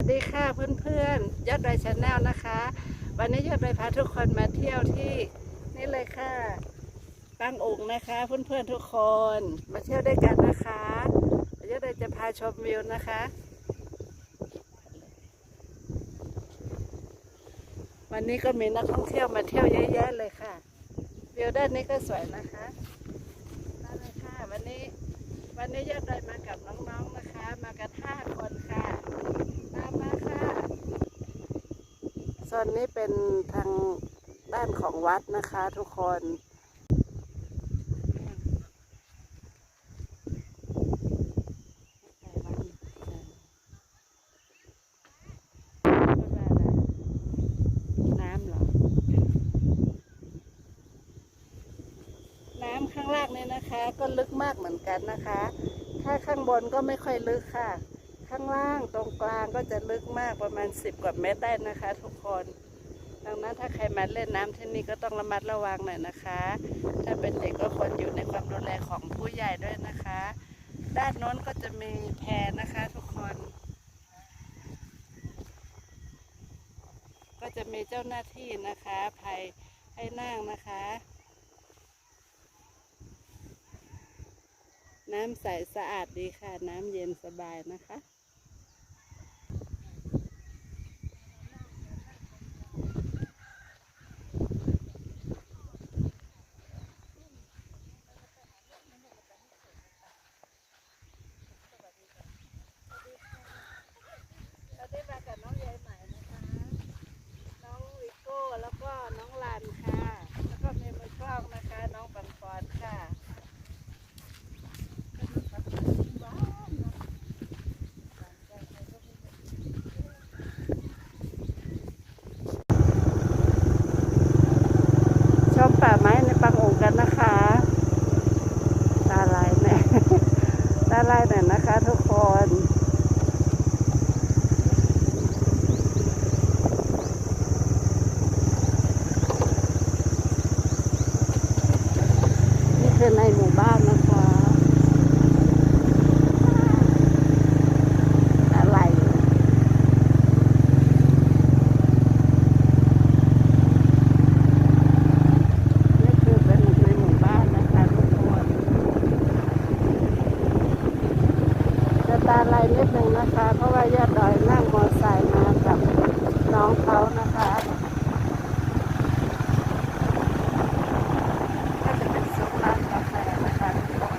สวัสดีค่ะเพื่อนๆยอดดอยชาแนลนะคะ วันนี้ยอดดอยพาทุกคนมาเที่ยวที่นี่เลยค่ะปังอุงนะคะ เพื่อนๆทุกคนมาเที่ยวด้วยกันนะคะยอดดอยจะพาชมวิวนะคะ วันนี้ก็มีนักท่องเที่ยวมาเที่ยวเยอะแยะเลยค่ะวิวด้านนี้ก็สวยนะคะนั่นเลยค่ะวันนี้วันนี้ยอดดอยมากับน้องๆนะคะ มากันห้าคนค่ะ ตามมาค่ะ โซนนี้เป็นทางด้านของวัดนะคะทุกคนน้ำเหรอน้ำข้างล่างเนี่ยนะคะ ก็ลึกมากเหมือนกันนะคะ ถ้าข้างบนก็ไม่ค่อยลึกค่ะ ข้างล่างตรงกลางก็จะลึกมากประมาณ 10 กว่าเมตรได้นะคะ ทุกคน ดังนั้นถ้าใครมาเล่นน้ำที่นี่ก็ต้องระมัดระวังหน่อยนะคะ ถ้าเป็นเด็กก็ควรอยู่ในความดูแลของผู้ใหญ่ด้วยนะคะ ด้านโน้นก็จะมีแพนะคะ ทุกคน ก็จะมีเจ้าหน้าที่นะคะภัยให้นั่งนะคะน้ำใสสะอาดดีค่ะ น้ำเย็นสบายนะคะ เราได้มากับน้องยายใหม่นะคะ น้องวิโก้ แล้วก็น้องลันค่ะ แล้วก็มีมือกล้องนะคะ น้องปังปอนค่ะ ชมป่าไม้ในปังองค์กันนะคะ ตาลายแน่ ตาลายหน่อยนะคะทุกคน นี่ในหมู่บ้านนะคะอะไรนี่คือเป็นในหมู่บ้านนะคะทุกคนจะตาลายนิดนึงนะคะ เพราะว่ายอดดอยนั่งมอไซค์มากับน้องเขานะคะ ก็จะเป็นซุปร้านกาแฟนะคะทุกคน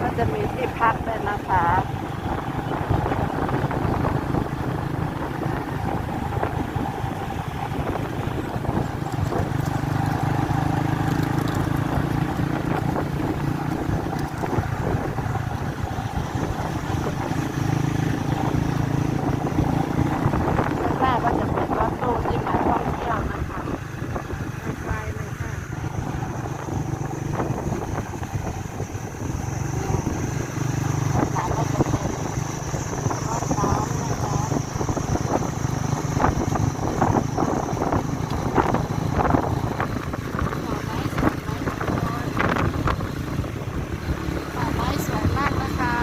ก็จะมีที่พักด้วยนะคะ ข้างหน้าก็จะเป็นรถตู้ที่มาท่องเที่ยวนะคะไปเลยค่ะสถานก็จะเป็นห้องน้ำนะคะป่าไม้สวยไหมทุกคนป่าไม้สวยมากนะคะ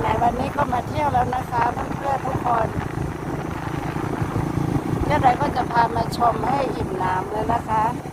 ไหนๆวันนี้ก็มาเที่ยวแล้วนะคะเพื่อนๆทุกคนเจ้าไรก็จะพามา ชมให้อิ่มน้ำเลยนะคะ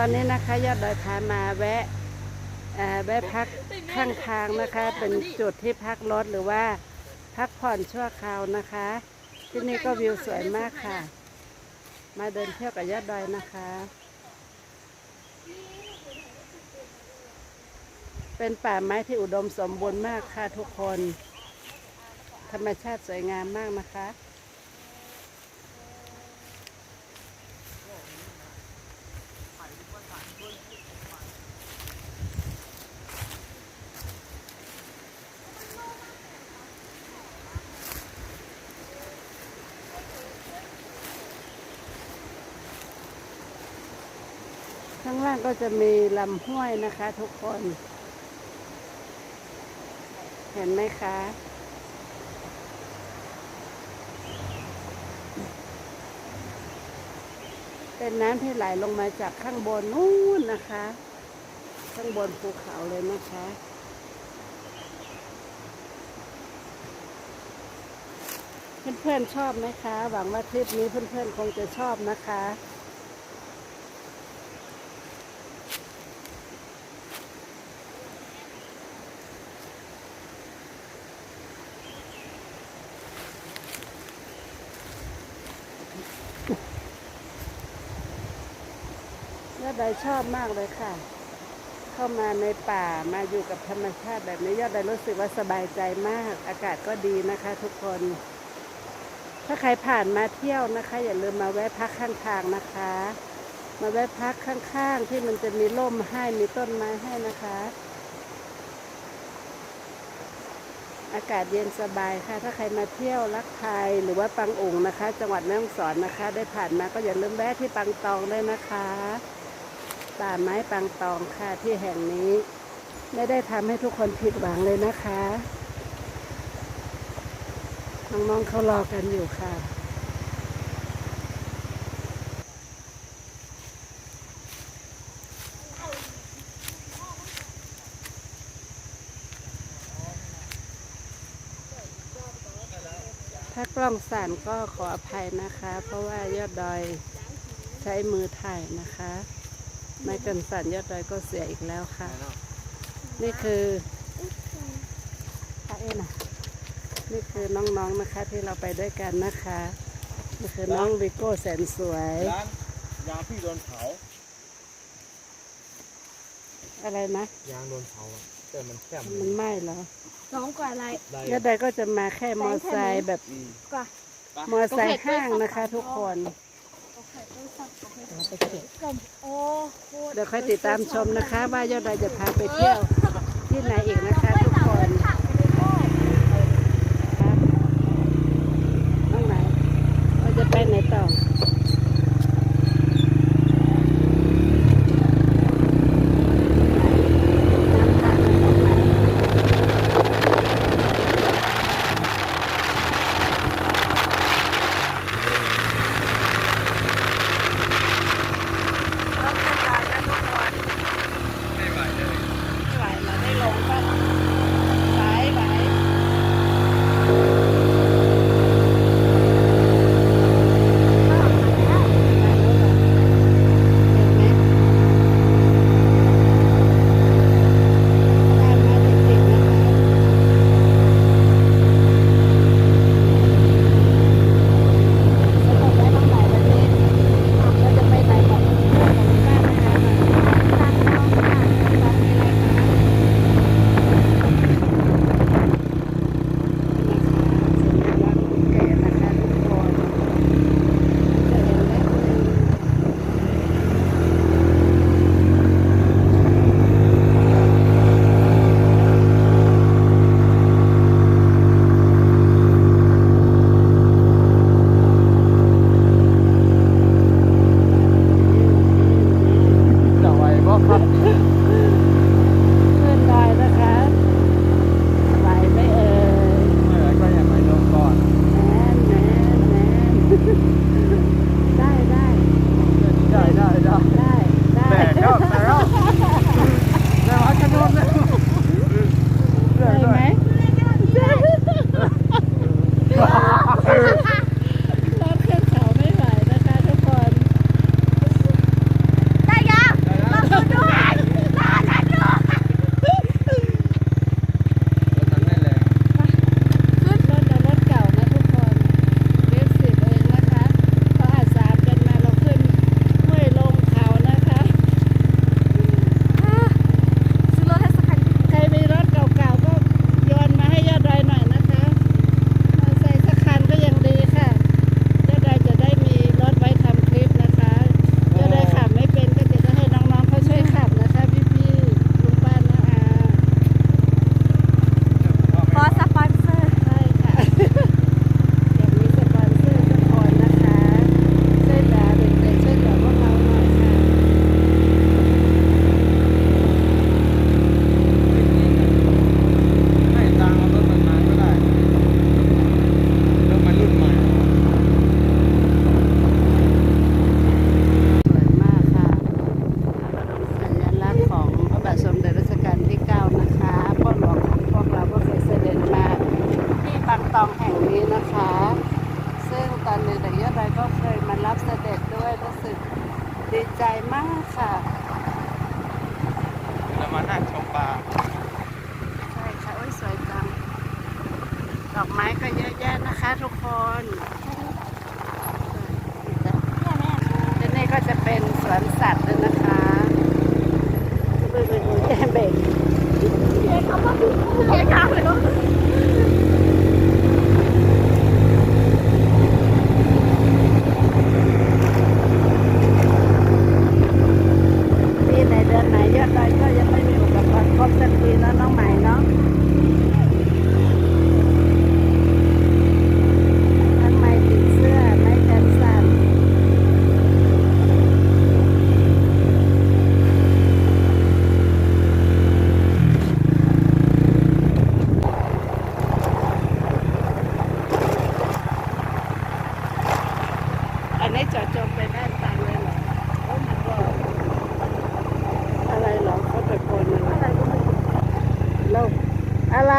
ตอนนี้นะคะยอดดอยพามาแวะเอ่อแวะพักข้างทางนะคะ เป็นจุดที่พักรถหรือว่าพักผ่อนชั่วคราวนะคะ ที่นี่ก็วิวสวยมากค่ะ มาเดินเที่ยวกับยอดดอยนะคะ เป็นป่าไม้ที่อุดมสมบูรณ์มากค่ะทุกคน ธรรมชาติสวยงามมากนะคะ ก็จะมีลำห้วยนะคะทุกคน เห็นไหมคะ เป็นน้ำที่ไหลลงมาจากข้างบนนู้นนะคะ ข้างบนภูเขาเลยนะคะเพื่อนๆชอบไหมคะ หวังว่าคลิปนี้เพื่อนๆคงจะชอบนะคะ ดดอยชอบมากเลยค่ะ เข้ามาในป่ามาอยู่กับธรรมชาติแบบนี้ยอดดอยรู้สึกว่าสบายใจมาก อากาศก็ดีนะคะทุกคน ถ้าใครผ่านมาเที่ยวนะคะ อย่าลืมมาแวะพักข้างทางนะคะ มาแวะพักข้างๆ ที่มันจะมีร่มให้มีต้นไม้ให้นะคะ อากาศเย็นสบายค่ะ ถ้าใครมาเที่ยวรักไทยหรือว่าปังอุ่งนะคะ จังหวัดแม่ฮ่องสอนนะคะ ได้ผ่านมาก็อย่าลืมแวะที่ปังตองด้วยนะคะ ป่าไม้ปังตองค่ะที่แห่งนี้ ไม่ได้ทำให้ทุกคนผิดหวังเลยนะคะน้องๆเขารอกันอยู่ค่ะถ้ากล้องสั่นก็ขออภัยนะคะ เพราะว่ายอดดอยใช้มือถ่ายนะคะ ไม่กันสั่นยอดดอยก็เสียอีกแล้วค่ะ นี่คือพระเอ็นะนี่คือน้องๆนะคะที่เราไปด้วยกันนะคะนี่คือน้องวิโก้แสนสวยร้านยางพี่โดนเผาอะไรนะยางโดนเผาอะแต่มันแค่มันไหม้เหรอน้องกว่าอะไรได้ยอดดอยก็จะมาแค่มอไซค์แบบอืมกว่ามอไซค์ห้างนะคะ ทุกคนโอ เคต้องสับโอเคเราไปเก็บกลมโอ้โคตรเดี๋ยวค่อยติดตามชมนะคะ ว่ายอดดอยจะพาไปเที่ยว ที่ไหนอีกนะคะทุกคนถังไปเลยครับน้องไหนเราจะไปไหนต่อ กัเยอะแยะนะคะทุกคนและนี่ก็จะเป็นสวนสัตว์ด้วยนะคะเบรกเบรกเบรกเขาบอกเบรกเขาเลยปีไหนเดือนไหนเยอะไปก็ยังไม่มีอุกรณ์ครบสักปีแล้วน้องใหม่เนาะ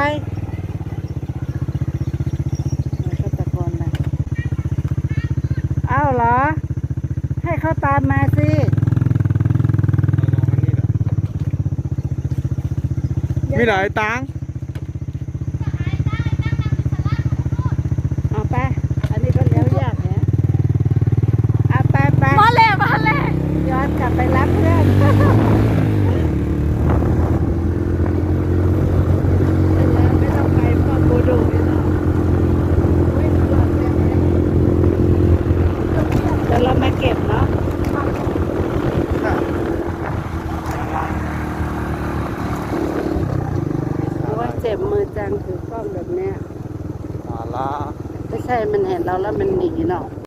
ายก็ตะโกนนะอ้าวเหรอ ให้เขาตามมาสิมีหลายตัง เราแล้วมันหนีเนาะ